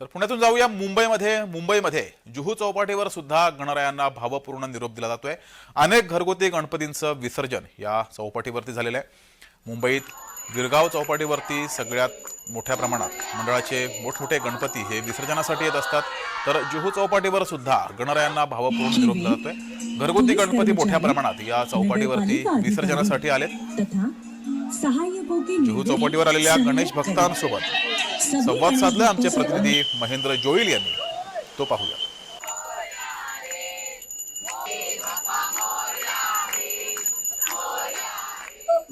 तर पुण्यातून जाऊया. मुंबईमध्ये मुंबईमध्ये जुहू चौपाटीवर सुद्धा गणरायांना भावपूर्ण निरोप दिला जातोय. अनेक घरगुती गणपतींचं विसर्जन या चौपाटीवरती झालेलं आहे. मुंबईत गिरगाव चौपाटीवरती सगळ्यात मोठ्या प्रमाणात मंडळाचे मोठमोठे गणपती हे विसर्जनासाठी येत असतात. तर जुहू चौपाटीवर सुद्धा गणरायांना भावपूर्ण निरोप दिला जातोय. घरगुती गणपती मोठ्या प्रमाणात या चौपाटीवरती विसर्जनासाठी आलेत. जुहू चौपाटीवर आलेल्या गणेश भक्तांसोबत संवाद साधले आमचे प्रतिनिधी महेंद्र जोईल यांनी. तो पाहूया.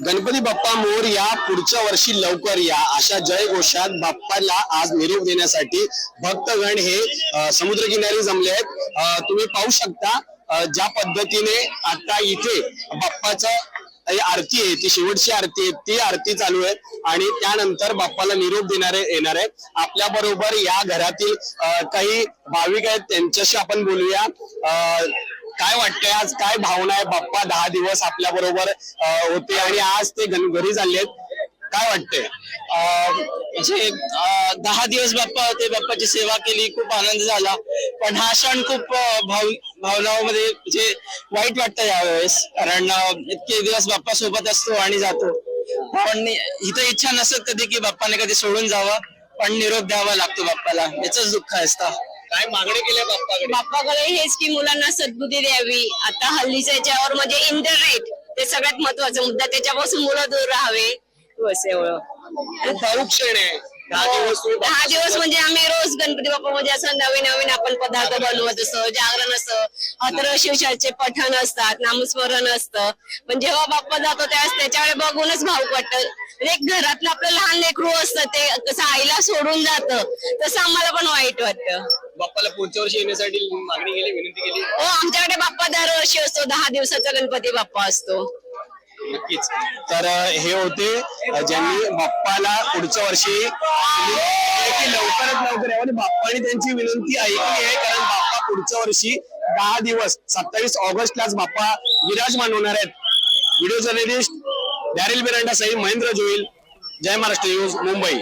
गणपती बाप्पा मोर या पुढच्या वर्षी लवकर या अशा जय घोषात बाप्पाला आज निरोप देण्यासाठी भक्तगण हे समुद्रकिनारी जमले आहेत. तुम्ही पाहू शकता ज्या पद्धतीने आता इथे बाप्पाचं आरती आहे ती शेवटची आरती आहे ती आरती चालू आहे आणि त्यानंतर बाप्पाला निरोप देणारे येणार आहे. आपल्या बरोबर या घरातील काही भाविक आहेत त्यांच्याशी आपण बोलूया. अ, काय वाटतंय आज? काय भावना आहे? बाप्पा दहा दिवस आपल्या बरोबर होते आणि आज ते घरी चालले काय वाटतंय? म्हणजे अं, दहा दिवस बाप्पा होते बाप्पाची सेवा केली खूप आनंद झाला. पण हा क्षण खूप भाव भावनामध्ये म्हणजे वाईट वाटतं यावेळेस. कारण इतके दिवस बाप्पा सोबत असतो आणि जातो. पण इथं इच्छा नसत कधी की बाप्पाने कधी सोडून जावं पण निरोप द्यावा लागतो बाप्पाला. याच दुःख असतं. काय मागणी केली बाप्पाकडे? बाप्पाकडे हेच की मुलांना सद्बुद्धी द्यावी. आता हल्लीच्या याच्यावर म्हणजे इंटरनेट ते सगळ्यात महत्त्वाचा मुद्दा. त्याच्यापासून मुलं दूर राहावे. बस एवढं. खूप क्षण आहे. दहा दिवस दहा दिवस म्हणजे आम्ही रोज गणपती बाप्पा म्हणजे असं नवीन नवीन आपण पदार्थ बनवत असतो जागरण असतं अत्र शिवशाचे पठण असतात नामस्मरण असतं. पण जेव्हा बाप्पा जातो त्यावेळेस त्याच्याकडे बघूनच भाऊक वाटतं. म्हणजे एक घरातलं आपलं लहान लेकरू असतं ते कसं आईला सोडून जातं तसं आम्हाला पण वाईट वाटतं. बाप्पाला पुढच्या वर्षी येण्यासाठी मागणी केली विनंती केली? हो आमच्याकडे बाप्पा दरवर्षी असतो दहा दिवसाचा गणपती बाप्पा असतो. नक्कीच. तर हे होते ज्यांनी बाप्पाला पुढच्या वर्षी लवकरात लवकर यावं बाप्पाने त्यांची विनंती ऐकली आहे कारण बाप्पा पुढच्या वर्षी दहा दिवस सत्तावीस ऑगस्टलाच बाप्पा विराजमान होणार आहेत. Video journalist Daryl Biranda Sai Mahendra Joil Jai Maharashtra news Mumbai.